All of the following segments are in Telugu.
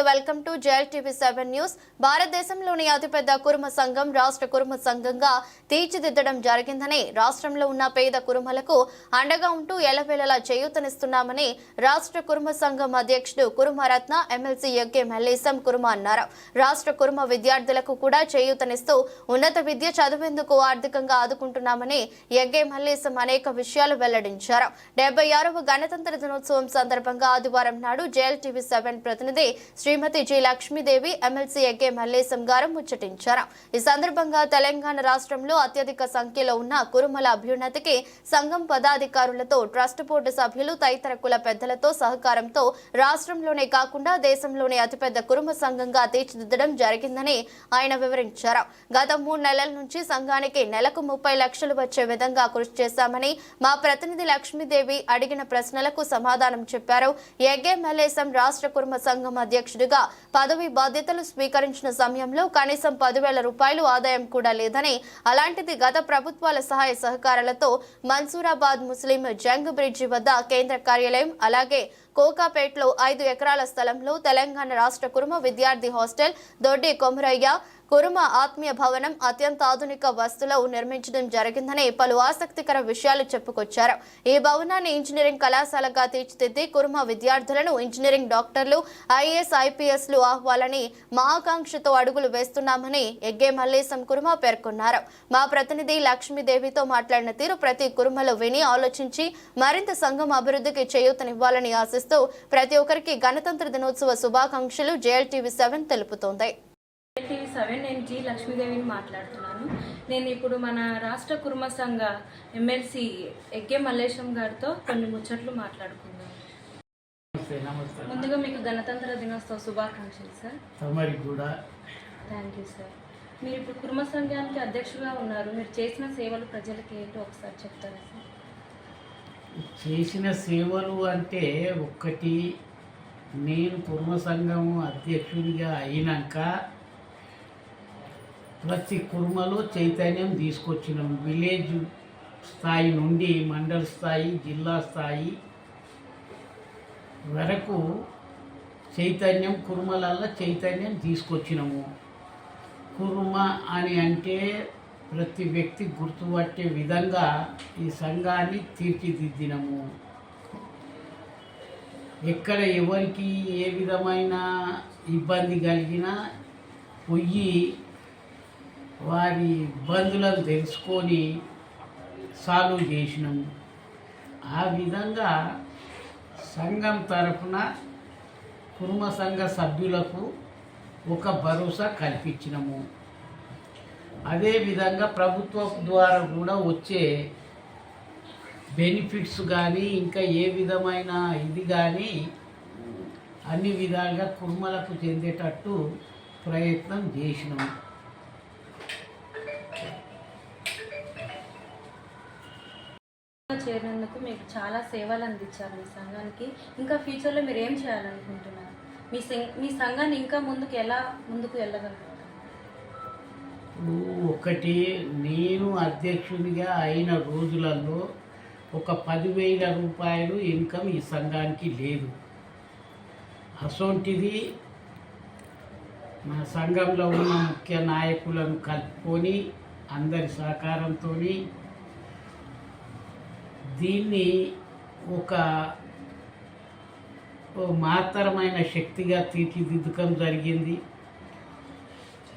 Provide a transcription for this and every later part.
నమస్తే welcome to JL TV seven news. భారతదేశంలోని అతిపెద్ద కురుమ సంఘం రాష్ట్ర కురుమ సంఘంగా తీర్చిదిద్దడం జరిగిందని రాష్ట్రంలో ఉన్న పేద కురుమలకు అండగా ఉంటూ ఎలవేళలా చేయూతనిస్తున్నామని రాష్ట్ర కురుమ సంఘం అధ్యక్షుడు కురుమరత్న ఎమ్మెల్సీ యగ్గే మల్లేశం కురుమ అన్నారు. రాష్ట్ర కురుమ విద్యార్థులకు కూడా చేయూతనిస్తూ ఉన్నత విద్య చదివేందుకు ఆర్థికంగా ఆదుకుంటున్నామని యగ్గే మల్లేశం అనేక విషయాలు వెల్లడించారు. డెబ్బై ఆరవ గణతంత్ర దినోత్సవం సందర్భంగా ఆదివారం నాడు జేఎల్ టీవీ సెవెన్ ప్రతినిధి శ్రీ శ్రీమతి జి లక్ష్మీదేవి ఎమ్మెల్సీ ఎగ్గే మల్లేశం గారు ముచ్చటించారు. ఈ సందర్భంగా తెలంగాణ రాష్ట్రంలో అత్యధిక సంఖ్యలో ఉన్న కురుమల అభ్యున్నతికి సంఘం పదాధికారులతో ట్రస్ట్ బోర్డు సభ్యులు తదితర కుల పెద్దలతో సహకారంతో రాష్ట్రంలోనే కాకుండా దేశంలోనే అతిపెద్ద కురుమ సంఘంగా తీర్చిదిద్దడం జరిగిందని ఆయన వివరించారు. గత మూడు నెలల నుంచి సంఘానికి నెలకు ముప్పై లక్షలు వచ్చే విధంగా కృషి చేశామని మా ప్రతినిధి లక్ష్మీదేవి అడిగిన ప్రశ్నలకు సమాధానం చెప్పారు. ఎగ్గే మల్లేశం రాష్ట్ర కుర్మ సంఘం అధ్యక్షుడు అధ్యక్షుడిగా పదవి బాధ్యతలు స్వీకరించిన సమయంలో కనీసం పదివేల రూపాయలు ఆదాయం కూడా లేదని అలాంటిది గత ప్రభుత్వాల సహాయ సహకారాలతో మన్సూరాబాద్ ముస్లిం జంగ్ బ్రిడ్జి వద్ద కేంద్ర కార్యాలయం అలాగే కోకాపేట్లో ఐదు ఎకరాల స్థలంలో తెలంగాణ రాష్ట్ర కుర్మ విద్యార్థి హాస్టల్ దొడ్డి కొమరయ్య కురుమ ఆత్మీయ భవనం అత్యంత ఆధునిక వస్తువులు నిర్మించడం జరిగిందని పలు ఆసక్తికర విషయాలు చెప్పుకొచ్చారు. ఈ భవనాన్ని ఇంజనీరింగ్ కళాశాలగా తీర్చిదిద్ది కురుమ విద్యార్థులను ఇంజనీరింగ్ డాక్టర్లు ఐఏఎస్ ఐపీఎస్లు ఆహ్వాలని మా ఆకాంక్షతో అడుగులు వేస్తున్నామని ఎగ్గే మల్లేశం కురుమ పేర్కొన్నారు. మా ప్రతినిధి లక్ష్మీదేవితో మాట్లాడిన తీరు ప్రతి కురుమలో విని ఆలోచించి మరింత సంఘం అభివృద్ధికి చేయూతనివ్వాలని ఆశిస్తూ ప్రతి ఒక్కరికి గణతంత్ర దినోత్సవ శుభాకాంక్షలు. జేఎల్టీవీ సెవెన్ తెలుపుతోంది. టీవీ సెవెన్ నేను జి లక్ష్మీదేవిని మాట్లాడుతున్నాను. నేను ఇప్పుడు మన రాష్ట్ర కుర్మ సంఘ ఎమ్మెల్సీ ఎగ్గే మల్లేశం గారితో కొన్ని ముచ్చట్లు మాట్లాడుకుందాం. ముందుగా మీకు గణతంత్ర దినోత్సవ శుభాకాంక్షలు సార్. కూడా. Thank you sir. మీరు ఇప్పుడు కుర్మ సంఘానికి అధ్యక్షుగా ఉన్నారు. మీరు చేసిన సేవలు ప్రజలకి ఏంటో ఒకసారి చెప్తారా సార్? చేసిన సేవలు అంటే ఒక్కటి నేను కుర్మ సంఘం అధ్యక్షుడిగా అయినాక ప్రతి కుర్మలో చైతన్యం తీసుకొచ్చినాం. విలేజ్ స్థాయి నుండి మండల స్థాయి జిల్లా స్థాయి వరకు చైతన్యం కుర్మలల్లో చైతన్యం తీసుకొచ్చినాము. కుర్మ అని అంటే ప్రతి వ్యక్తి గుర్తుపట్టే విధంగా ఈ సంఘాన్ని తీర్చిదిద్దినము. ఎక్కడ ఎవరికి ఏ విధమైన ఇబ్బంది కలిగినా పొయ్యి వారి ఇబ్బందులను తెలుసుకొని సాల్వ్ చేసినాము ఆ విధంగా సంఘం తరఫున కుర్మ సంఘ సభ్యులకు ఒక భరోసా కల్పించినము. అదేవిధంగా ప్రభుత్వం ద్వారా కూడా వచ్చే బెనిఫిట్స్ కానీ ఇంకా ఏ విధమైన ఇది కానీ అన్ని విధాలుగా కుర్మలకు చెందేటట్టు ప్రయత్నం చేసినాము. చేరినందుకు మీకు చాలా సేవలు అందించారు మీ సంఘానికి. ఇంకా ఫ్యూచర్లో మీరు ఏం చేయాలనుకుంటున్నారు? మీ సం- మీ సంఘాన్ని ఇంకా ముందుకు ఎలా ముందుకు వెళ్ళగలుగుతారు? ఒకటి నేను అధ్యక్షునిగా అయిన రోజులలో ఒక పదివేల రూపాయలు ఇన్కమ్ ఈ సంఘానికి లేదు. అసొంటిది మా సంఘంలో ఉన్న ముఖ్య నాయకులను కలుపుకొని అందరి సహకారంతో దీన్ని ఒక మహత్తరమైన శక్తిగా తీర్చిదిద్దడం జరిగింది.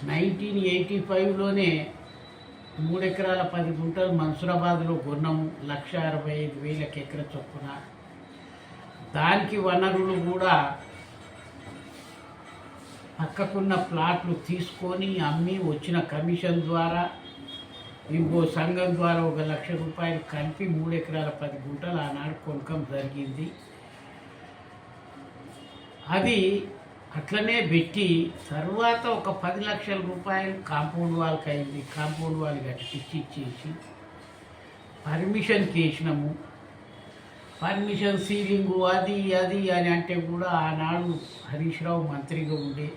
నైన్టీన్ ఎయిటీ ఫైవ్లోనే మూడు ఎకరాల పది గుంటలు మన్సూరాబాద్లో కొన్నాము లక్ష అరవై ఐదు వేలకు ఎకర చొప్పున. దానికి వనరులు కూడా పక్కకున్న ప్లాట్లు తీసుకొని అమ్మి వచ్చిన కమిషన్ ద్వారా ఇంకో సంఘం ద్వారా ఒక లక్ష రూపాయలు కలిపి మూడు ఎకరాల పది గుంటలు ఆనాడు కొనకం జరిగింది. అది అట్లనే పెట్టి తర్వాత ఒక పది లక్షల రూపాయలు కాంపౌండ్ వాళ్ళకి అయింది కాంపౌండ్ వాళ్ళు కట్టించి ఇచ్చేసి పర్మిషన్ చేసినాము పర్మిషన్ సీలింగ్ అది అది అని అంటే కూడా ఆనాడు హరీష్ రావు మంత్రిగా ఉండే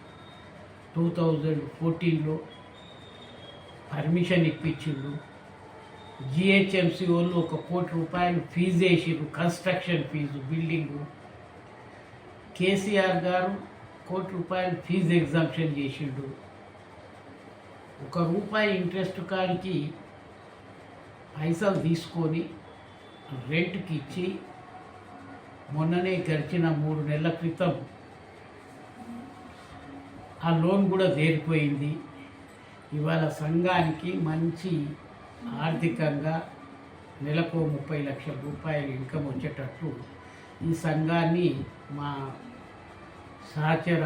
టూ థౌజండ్ ఫోర్టీన్లో పర్మిషన్ ఇప్పించిండు జిహెచ్ఎంసి వాళ్ళు ఒక కోటి రూపాయలు ఫీజు వేసిండు కన్స్ట్రక్షన్ ఫీజు బిల్డింగు. కేసీఆర్ గారు కోటి రూపాయలు ఫీజు ఎగ్జామ్షన్ చేసిండు. ఒక రూపాయి ఇంట్రెస్ట్ కాడికి పైసలు తీసుకొని రెంట్కి ఇచ్చి మొన్ననే గడిచిన మూడు నెలల క్రితం ఆ లోన్ కూడా తేరిపోయింది ఇవాళ సంఘానికి మంచి ఆర్థికంగా నెలకు ముప్పై లక్షల రూపాయలు ఇన్కమ్ వచ్చేటట్లు ఈ సంఘాన్ని మా సహచర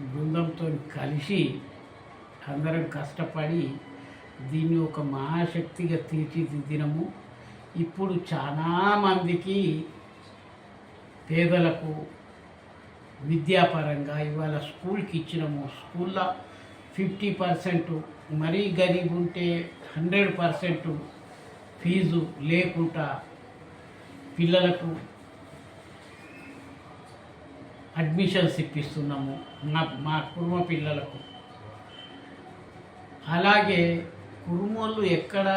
బృందంతో కలిసి అందరం కష్టపడి దీన్ని ఒక మహాశక్తిగా తీర్చిదిద్దినము ఇప్పుడు చాలామందికి పేదలకు విద్యాపరంగా ఇవాళ స్కూల్కి ఇచ్చినము. స్కూల్లో ఫిఫ్టీ పర్సెంట్. మరీ గరీబ్ ఉంటే హండ్రెడ్ పర్సెంట్ ఫీజు లేకుండా పిల్లలకు అడ్మిషన్స్ ఇప్పిస్తున్నాము మా మా కుటుంబ పిల్లలకు. అలాగే కుర్మోళ్ళు ఎక్కడ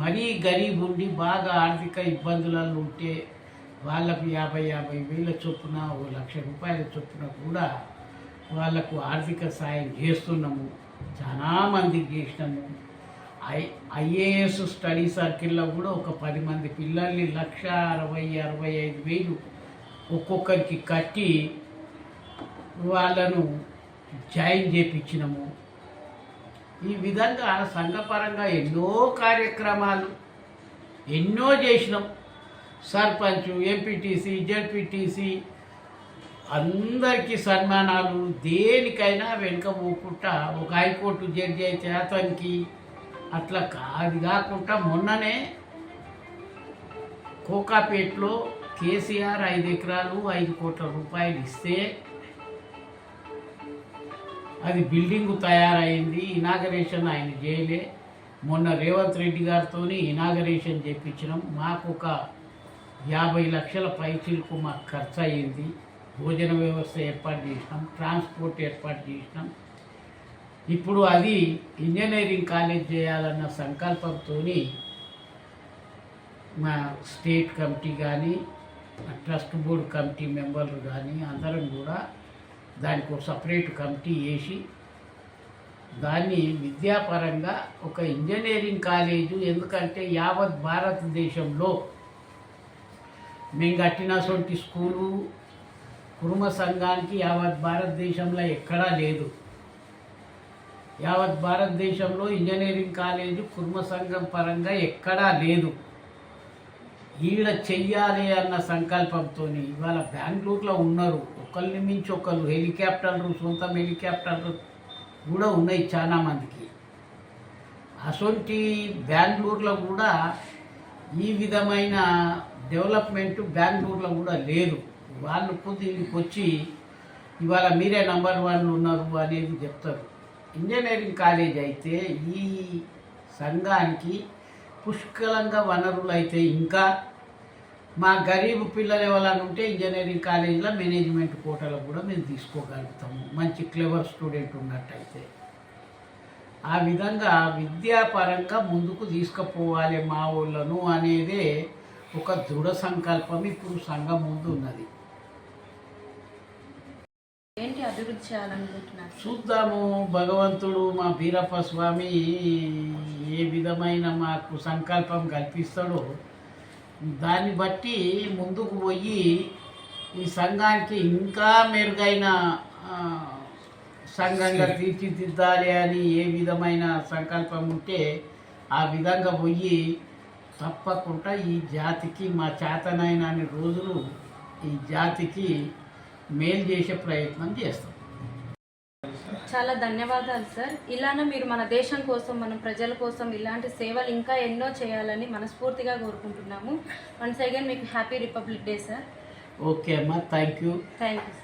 మరీ గరీబ్ ఉండి బాగా ఆర్థిక ఇబ్బందులలో ఉంటే వాళ్ళకు యాభై యాభై వేల చొప్పున ఓ లక్ష రూపాయల చొప్పున కూడా వాళ్ళకు ఆర్థిక సాయం చేస్తున్నాము. చాలామందికి చేసినాము. ఐ ఐఏఎస్ స్టడీ సర్కిల్లో కూడా ఒక పది మంది పిల్లల్ని లక్ష అరవై అరవై ఐదు వేలు ఒక్కొక్కరికి కట్టి వాళ్ళను జాయిన్ చేపించినాము. ఈ విధంగా సంఘపరంగా ఎన్నో కార్యక్రమాలు ఎన్నో చేసినాం. సర్పంచ్ ఎంపీటీసీ జడ్పీటీసీ అందరికీ సన్మానాలు. దేనికైనా వెనుక పోకుండా ఒక హైకోర్టు జడ్జి అయితే అతనికి అట్లా కాదు కాకుండా మొన్ననే కోకాపేట్లో కేసీఆర్ ఐదు ఎకరాలు ఐదు కోట్ల రూపాయలు ఇస్తే అది బిల్డింగ్ తయారైంది. ఇనాగరేషన్ ఆయన చేయలే మొన్న రేవంత్ రెడ్డి గారితో ఇనాగరేషన్ చేయించినాం మాకు ఒక యాభై లక్షల పైచీలకు మాకు ఖర్చు అయ్యింది భోజన వ్యవస్థ ఏర్పాటు చేసినాం ట్రాన్స్పోర్ట్ ఏర్పాటు చేసినాం. ఇప్పుడు అది ఇంజనీరింగ్ కాలేజ్ చేయాలన్న సంకల్పంతో మా స్టేట్ కమిటీ కానీ ట్రస్ట్ బోర్డు కమిటీ మెంబర్లు కానీ అందరం కూడా దానికి ఒక సపరేట్ కమిటీ వేసి దాన్ని విద్యాపరంగా ఒక ఇంజనీరింగ్ కాలేజు ఎందుకంటే యావత్ భారతదేశంలో మేము కట్టినటువంటి స్కూలు కుటుంబ సంఘానికి యావత్ భారతదేశంలో ఎక్కడా లేదు. యావత్ భారతదేశంలో ఇంజనీరింగ్ కాలేజీ కుటుంబ సంఘం పరంగా ఎక్కడా లేదు. ఈడ చెయ్యాలి అన్న సంకల్పంతో ఇవాళ బెంగళూరులో ఉన్నారు. ఒకరిని మించి ఒకరు హెలికాప్టర్లు సొంతం హెలికాప్టర్లు కూడా ఉన్నాయి చాలా మందికి. అసొంటి బెంగళూరులో కూడా ఈ విధమైన డెవలప్మెంట్ బెంగళూరులో కూడా లేదు. వాళ్ళు దీనికి వచ్చి ఇవాళ మీరే నంబర్ వన్ ఉన్నారు అనేది చెప్తారు. ఇంజనీరింగ్ కాలేజ్ అయితే ఈ సంఘానికి పుష్కలంగా వనరులు అయితే ఇంకా మా గరీబ్ పిల్లలు ఎవరైనా ఉంటే ఇంజనీరింగ్ కాలేజీలో మేనేజ్మెంట్ కోటలో కూడా మేము తీసుకోగలుగుతాము. మంచి క్లెవర్ స్టూడెంట్ ఉన్నట్టయితే. ఆ విధంగా విద్యాపరంగా ముందుకు తీసుకుపోవాలి మా ఊళ్ళను అనేదే ఒక దృఢ సంకల్పం ఇప్పుడు సంఘం ముందు ఉన్నది అభివృద్ధి చేయాలనుకుంటున్నారు చూద్దాము భగవంతుడు మా బీరప్ప స్వామి ఏ విధమైన మాకు సంకల్పం కల్పిస్తాడో. దాన్ని బట్టి ముందుకు పోయి ఈ సంఘానికి ఇంకా మెరుగైన సంఘంగా తీర్చిదిద్దాలి అని ఏ విధమైన సంకల్పం ఉంటే ఆ విధంగా పోయి తప్పకుండా ఈ జాతికి మా చేతనైన రోజులు ఈ జాతికి మేలు చేసే ప్రయత్నం చేస్తాం. చాలా ధన్యవాదాలు సార్. ఇలానే మీరు మన దేశం కోసం మన ప్రజల కోసం ఇలాంటి సేవలు ఇంకా ఎన్నో చేయాలని మనస్ఫూర్తిగా కోరుకుంటున్నాము. వన్స్ అగైన్ మీకు happy republic day sir okay అమ్మా. Thank you thank you